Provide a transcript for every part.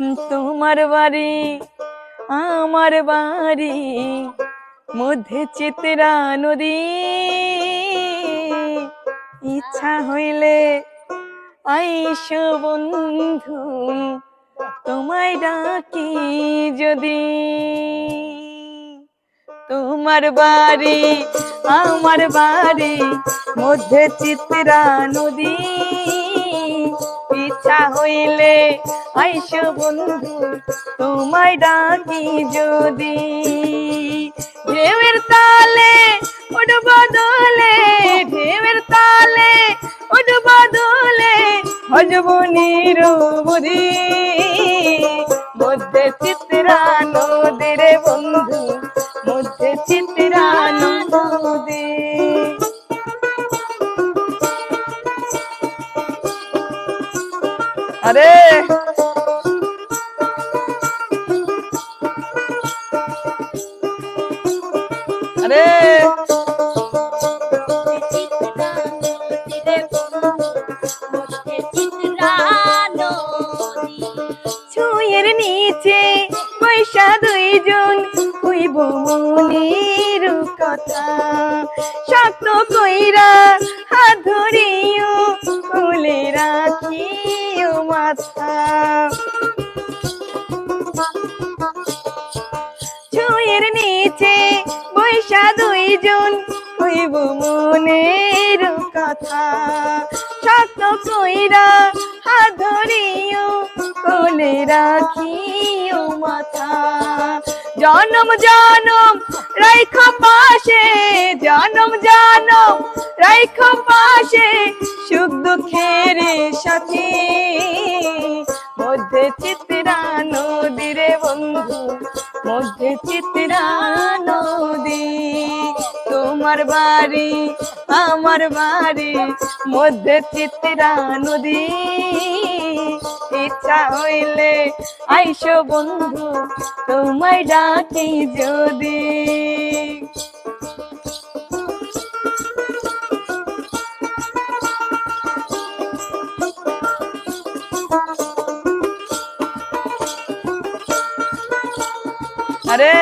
তোমার বাড়ি, আমার বাড়ি, মধ্যে চিত্রা নদী। ইচ্ছা হইলে আইস বন্ধু, তোমায় ডাকি যদি। তোমার বাড়ি, আমার বাড়ি, মধ্যে চিত্রা নদী। ইচ্ছা হইলে আইস বন্ধু তোমায় ডাকি যদি। ঢেউয়ের তালে ওড বদলে ঢেউয়ের তালে ওড বদলে হজবনির বুড়ি মধ্যে চিত্রা নদীর বন্ধু, মধ্যে চিত্রা নদী। আরে! ছুঁয়ের নিচে পয়সা দুইজন কইব মনের কথা। শক্ত কইরা হাত ধরিও, কোলে রাখিও মাথা। ছুঁয়ের নিচে, বৈশা দুইজন হইব মনের কথা। শক্ত কইরা হাত ধরিও কোলে রাখিও মাথা। জনম জনম রাইখ পাশে, জনম জনম রাইখ পাশে, সুখ দুঃখের সাথে। মধ্যে চিত্রা নদীরে বন্ধু, মধ্যে চিত্রা নদী। তোমার বাড়ি, আমার বাড়ি, মধ্যে চিত্রা নদী। ইচ্ছা হইলে আইসো বন্ধু তোমায় ডাকি যদি। আরে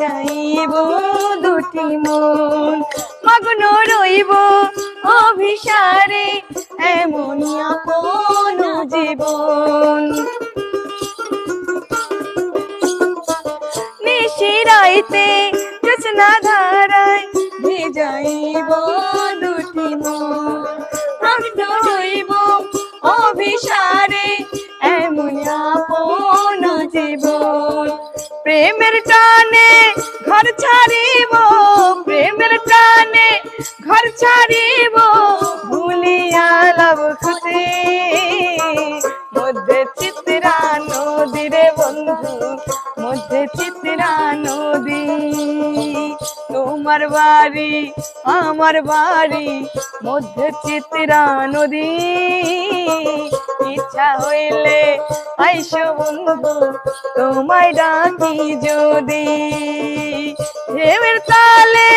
যাইব দুটি মন মগ্ন রইব অভিসারে এমনই আপন জীবন। নিশিরাইতে জসনা ধরাই প্রেমের টানে ঘর ছাড়িব, প্রেমের টানে ঘর ছাড়িব ভুলিয়া লাভ খুশি মধ্যে চিত্রা নদী রে বন্ধু, মধ্যে চিত্রা নদী। তোমার বাড়ি, আমার বাড়ি, মধ্যে চিত্রা নদী। ইচ্ছা হইলে আইসো বন্ধু, তোমায় ডাকি যদি। হেমের তালে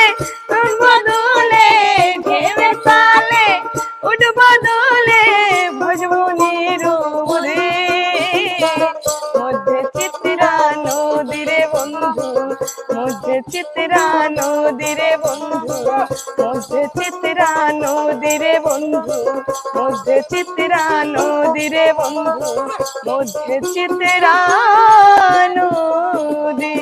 নদীরে বন্ধু মধ্যে চিত্রা নদীরে বন্ধু মধ্যে চিত্রা নদীরে বন্ধু মধ্যে চিত্রা নদী।